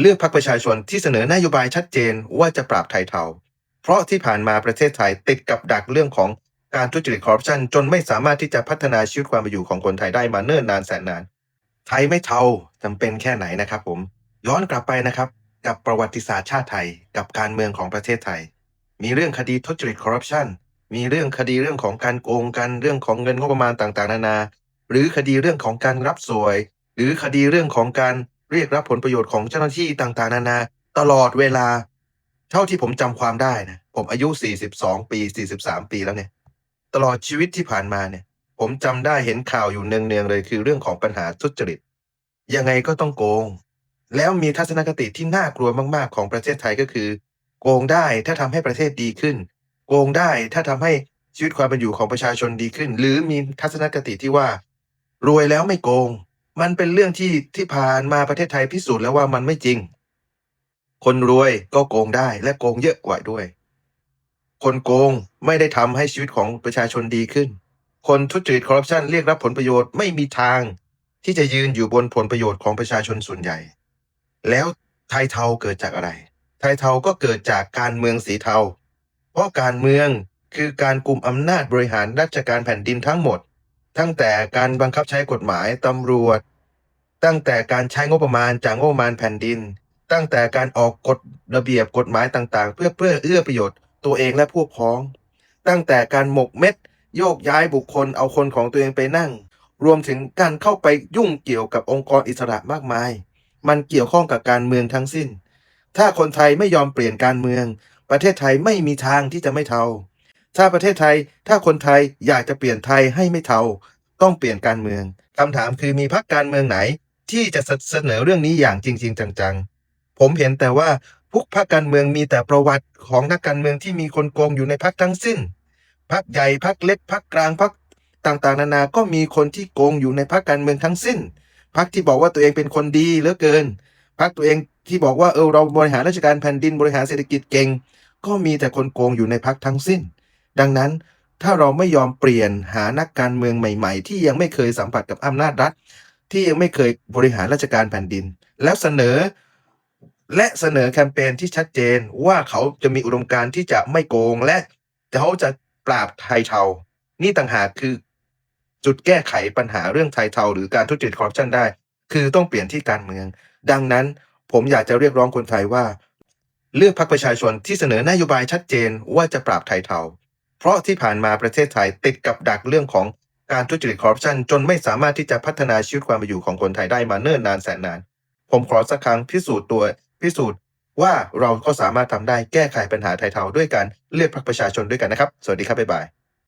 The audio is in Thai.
เลือกพรรคประชาชนที่เสนอนโยบายชัดเจนว่าจะปราบไทยเทา เพราะที่ผ่านมาประเทศไทยติดกับดักเรื่องของการทุจริตคอร์รัปชันจนไม่สามารถที่จะพัฒนาชีวิตความเป็นอยู่ของคนไทยได้มาเนิ่นนานแสนนาน ไทยไม่เทาจำเป็นแค่ไหนนะครับผม ย้อนกลับไปนะครับกับประวัติศาสตร์ชาติไทยกับการเมืองของประเทศไทย มีเรื่องคดีทุจริตคอร์รัปชันมีเรื่องคดีเรื่องของการโกงกันเรื่องของเงินงบประมาณต่างๆ นานา หรือคดีเรื่องของการรับสวย หรือคดีเรื่องของการ เรียกรับผลประโยชน์ของเจ้าหน้าที่ต่างๆ นานา ตลอดเวลา เท่าที่ผมจำความได้นะผมอายุ 42 ปี 43 ปีแล้วเนี่ย ตลอดชีวิตที่ผ่านมาเนี่ย ผมจำได้เห็นข่าวอยู่เนืองๆเลยคือเรื่องของปัญหาทุจริต ยังไงก็ต้องโกง แล้วมีทัศนคติที่น่ากลัวมากๆของประเทศไทยก็คือ โกงได้ถ้าทำให้ประเทศดีขึ้น โกงได้ถ้าทำให้ชีวิตความเป็นอยู่ของประชาชนดีขึ้น หรือมีทัศนคติที่ว่า รวยแล้วไม่โกง มันเป็นเรื่องที่ที่ผ่านมาประเทศไทยพิสูจน์แล้วว่ามันไม่จริง คนรวยก็โกงได้และโกงเยอะกว่าด้วย คนโกงไม่ได้ทำให้ชีวิตของประชาชนดีขึ้น คนทุจริตคอร์รัปชันเรียกรับผลประโยชน์ไม่มีทาง ที่จะยืนอยู่บนผลประโยชน์ของประชาชนส่วนใหญ่ แล้วไทยเทาเกิดจากอะไร ไทยเทาก็เกิดจากการเมืองสีเทา เพราะการเมืองคือการกลุ่มอำนาจบริหารราชการแผ่นดินทั้งหมด ตั้งแต่การบังคับใช้กฎหมายตำรวจ ตั้งแต่การใช้งบประมาณจากงบประมาณแผ่นดิน ตั้งแต่การออกกฎระเบียบกฎหมายต่างๆ เพื่อเพื่อเอื้อประโยชน์ตัวเองและพวกพ้อง ตั้งแต่การหมกเม็ด โยกย้ายบุคคลเอาคนของตัวเองไปนั่ง รวมถึงการเข้าไปยุ่งเกี่ยวกับองค์กรอิสระมากมาย มันเกี่ยวข้องกับการเมืองทั้งสิ้น ถ้าคนไทยไม่ยอมเปลี่ยนการเมือง ประเทศไทยไม่มีทางที่จะไม่เทาถ้าประเทศไทยถ้าคนไทยอยากจะเปลี่ยนไทยให้ไม่เทาต้องเปลี่ยนการเมืองคำถามคือมีพรรคการเมืองไหน ที่จะเสนอเรื่องนี้อย่างจริง ๆ จังๆ ผมเห็นแต่ว่าพวกพรรคการเมืองมีแต่ประวัติของนักการเมืองที่มีคนโกงอยู่ในพรรคทั้งสิ้นพรรคใหญ่พรรคเล็กพรรคกลางพรรคต่างๆ นานา ก็มีคนที่โกงอยู่ในพรรคการเมืองทั้งสิ้นพรรคที่บอกว่าตัวเองเป็นคนดีเหลือเกินพรรคตัวเองที่บอกว่าเออเราบริหารราชการแผ่นดินบริหารเศรษฐกิจเก่ง ก็มีแต่คนโกงอยู่ในพรรคทั้งสิ้น ดังนั้นถ้าเราไม่ยอมเปลี่ยนหานักการเมืองใหม่ ๆ ที่ยังไม่เคยสัมผัสกับอำนาจรัฐ ที่ยังไม่เคยบริหารราชการแผ่นดิน แล้วเสนอและเสนอแคมเปญที่ชัดเจนว่าเขาจะมีอุดมการณ์ที่จะไม่โกง และเขาจะปราบไทยเทา นี่ต่างหากคือ จุดแก้ไขปัญหาเรื่องไทยเทา หรือการทุจริตคอร์รัปชันได้ คือต้องเปลี่ยนที่การเมือง ดังนั้นผมอยากจะเรียกร้องคนไทยว่า เลือกพรรคประชาชนที่เสนอนโยบายชัดเจนว่าจะปราบไทยเทา เพราะที่ผ่านมาประเทศไทยติดกับดักเรื่องของ การทุจริตคอร์รัปชันจนไม่สามารถที่จะพัฒนาชีวิตความเป็นอยู่ของคนไทยได้มาเนิ่นนานแสนนาน ผมขอสักครั้งพิสูจน์ตัวพิสูจน์ว่าเราก็สามารถทำได้แก้ไขปัญหาไทยเทาด้วยการเลือกพรรคประชาชนด้วยกันนะครับ สวัสดีครับ บ๊ายบาย